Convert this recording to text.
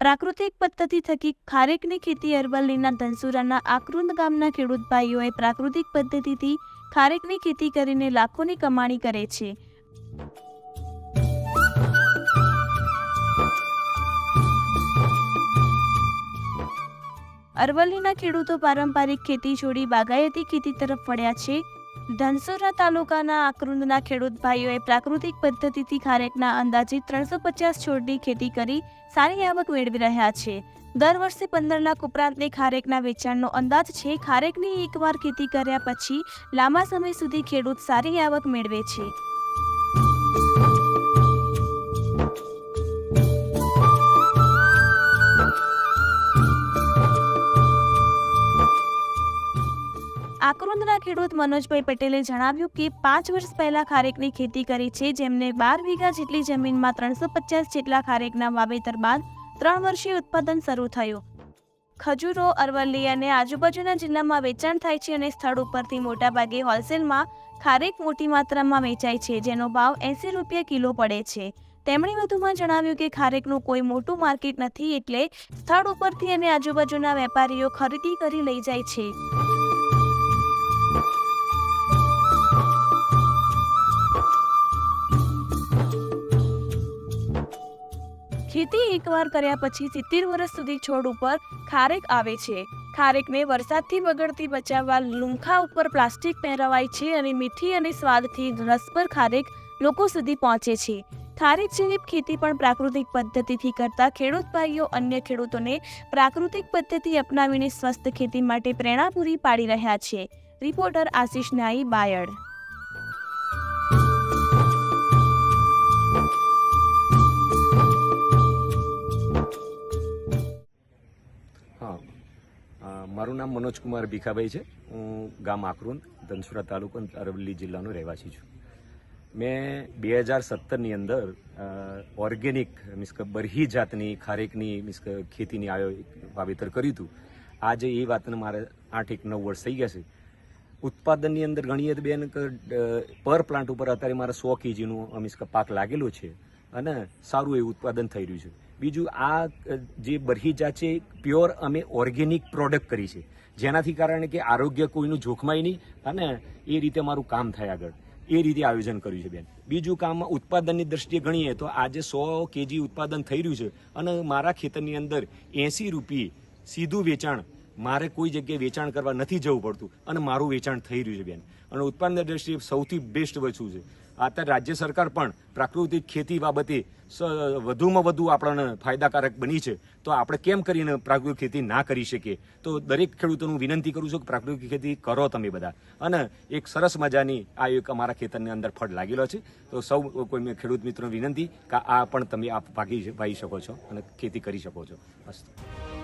પ્રાકૃતિક પદ્ધતિ થકી ખારેકની ખેતી અરવલ્લીના ધનસુરાના આકરુંદ ગામના ખેડૂત ભાઈઓએ પ્રાકૃતિક પદ્ધતિથી ખારેકની ખેતી કરીને લાખોની કમાણી કરે છે. અરવલ્લીના ખેડૂતો પારંપરિક ખેતી છોડી બાગાયતી ખેતી તરફ વળ્યા છે. ધનસુરા તાલુકાના આકરુંદના ખેડૂત ભાઈઓએ પ્રાકૃતિક પદ્ધતિથી ખારેકના અંદાજિત ત્રણસો પચાસ છોડની ખેતી કરી સારી આવક મેળવી રહ્યા છે. દર વર્ષે પંદર લાખ ઉપરાંતની ખારેકના વેચાણનો અંદાજ છે. ખારેકની એકવાર ખેતી કર્યા પછી લાંબા સમય સુધી ખેડૂત સારી આવક મેળવે છે. આકરુંદના ખેડૂત મનોજભાઈ પટેલે જણાવ્યું કે પાંચ વર્ષ પહેલા ખારેકની ખેતી કરી છે, જેમને બાર વીઘા જેટલી જમીનમાં ત્રણસો પચાસ જેટલા ખારેકના વાવેતર બાદ ત્રણ વર્ષીય ઉત્પાદન શરૂ થયું. ખજૂરો, અરવલ્લી અને આજુબાજુના જિલ્લામાં વેચાણ થાય છે અને સ્થળ ઉપરથી મોટાભાગે હોલસેલમાં ખારેક મોટી માત્રામાં વેચાય છે, જેનો ભાવ એંસી રૂપિયા કિલો પડે છે. તેમણે વધુમાં જણાવ્યું કે ખારેકનું કોઈ મોટું માર્કેટ નથી એટલે સ્થળ ઉપરથી અને આજુબાજુના વેપારીઓ ખરીદી કરી લઈ જાય છે. ખેતી એકવાર કર્યા પછી સિત્તેર વર્ષ સુધી છોડ ઉપર ખારેક આવે છે. ખારેકને વરસાદથી બગડતી બચાવવા લૂંખા ઉપર પ્લાસ્ટિક પહેરવાય છે અને મીઠી અને સ્વાદથી રસભર ખારેક લોકો સુધી પહોંચે છે. ખારેક જેવી ખેતી પણ પ્રાકૃતિક પદ્ધતિથી કરતા ખેડૂત ભાઈઓ અન્ય ખેડૂતોને પ્રાકૃતિક પદ્ધતિ અપનાવીને સ્વસ્થ ખેતી માટે પ્રેરણા પૂરી પાડી રહ્યા છે. રિપોર્ટર આશિષ નાઈ બાયડ. હા. મારું નામ મનોજકુમાર ભીખાભાઈ છે. હું ગામ આકરુંદ ધનસુરા તાલુકો, અરવલ્લી જિલ્લાનો રહેવાસી છું. મેં બે હજાર સત્તરની અંદર ઓર્ગેનિક મીન્સ કે બરહી જાતની ખારેકની મીન્સ કે ખેતીની આયો વાવેતર કર્યું હતું. આજે એ વાતને મારે આઠ એક નવ વર્ષ થઈ ગયા છે. ઉત્પાદનની અંદર ગણીએ તો બેન પર પ્લાન્ટ ઉપર અત્યારે મારે સો કેજીનું મીન્સ કે પાક લાગેલો છે અને સારું એવું ઉત્પાદન થઈ રહ્યું છે. બીજું આ જે બરહીજા છે, પ્યોર અમે ઓર્ગેનિક પ્રોડક્ટ કરી છે. જેનાથી કારણે કે આરોગ્ય કોઈનું જોખમાય નહીં અને એ રીતે મારું કામ થાય આગળ. એ રીતે આયોજન કર્યું છે બેન. બીજું કામ ઉત્પાદનની દ્રષ્ટિએ ગણીએ તો આજે સો કેજી ઉત્પાદન થઈ રહ્યું છે અને મારા ખેતરની અંદર એંસી રૂપિયે સીધું વેચાણ મારે કોઈ જગ્યાએ વેચાણ કરવા નથી જવું પડતું અને મારું વેચાણ થઈ રહ્યું છે બેન. અને ઉત્પાદન દ્રષ્ટિએ સૌથી બેસ્ટ વસ્તુ છે. અત્યારે રાજ્ય સરકાર પણ પ્રાકૃતિક ખેતી બાબતે વધુમાં વધુ આપણને ફાયદાકારક બની છે. તો આપણે કેમ કરીને પ્રાકૃતિક ખેતી ના કરી શકીએ? તો દરેક ખેડૂતોનું વિનંતી કરું છું કે પ્રાકૃતિક ખેતી કરો તમે બધા. અને એક સરસ મજાની આ એક અમારા ખેતરની અંદર ફળ લાગેલો છે. તો સૌ કોઈ ખેડૂત મિત્રોને વિનંતી કે આ પણ તમે આ ભાગી ભાઈ શકો છો અને ખેતી કરી શકો છો. અસ્તુ